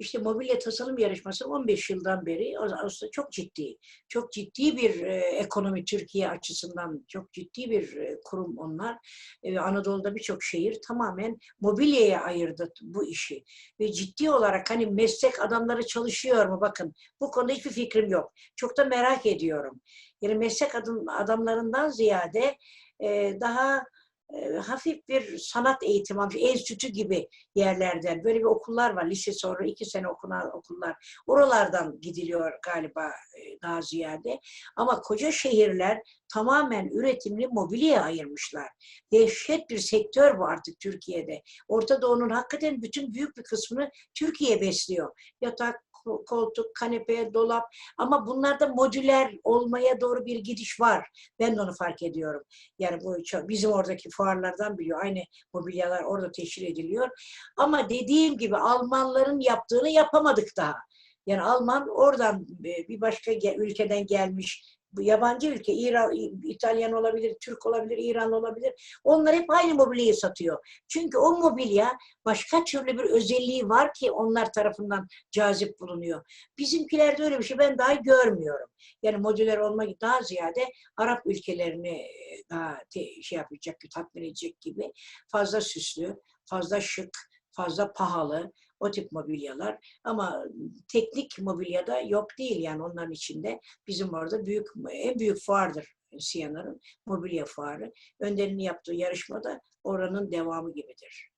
İşte mobilya tasarım yarışması 15 yıldan beri aslında çok ciddi. Çok ciddi bir e, ekonomi Türkiye açısından çok ciddi bir e, kurum onlar. E, Anadolu'da birçok şehir tamamen mobilyaya ayırdı bu işi. Ve ciddi olarak hani meslek adamları çalışıyor mu? Bakın bu konuda hiçbir fikrim yok. Çok da merak ediyorum. Yani meslek adım, adamlarından ziyade e, daha hafif bir sanat eğitimi, enstitü gibi yerlerden böyle bir okullar var. Lise sonra iki sene okunan okullar. Oralardan gidiliyor galiba daha ziyade. Ama koca şehirler tamamen üretimli mobilyaya ayırmışlar. Dehşet bir sektör bu artık Türkiye'de. Orta Doğu'nun hakikaten bütün büyük bir kısmını Türkiye besliyor. Yatak, koltuk, kanepe, dolap ama bunlarda modüler olmaya doğru bir gidiş var. Ben de onu fark ediyorum. Yani bu bizim oradaki fuarlardan biliyor. Aynı mobilyalar orada teşhir ediliyor. Ama dediğim gibi Almanların yaptığını yapamadık daha. Yani Alman oradan e, bir başka ülkeden gelmiş bu yabancı ülke, İran, İtalyan olabilir, Türk olabilir, İran olabilir. Onlar hep aynı mobilyayı satıyor. Çünkü o mobilya başka türlü bir özelliği var ki onlar tarafından cazip bulunuyor. Bizimkilerde öyle bir şey ben daha görmüyorum. Yani modüler olmak daha ziyade Arap ülkelerini e, daha şey yapacak, tatmin edecek gibi fazla süslü, fazla şık, fazla pahalı o tip mobilyalar. Ama teknik mobilyada yok değil yani onların içinde. Bizim orada büyük en büyük fuardır Siyanar'ın mobilya fuarı. Önder'in yaptığı yarışmada oranın devamı gibidir.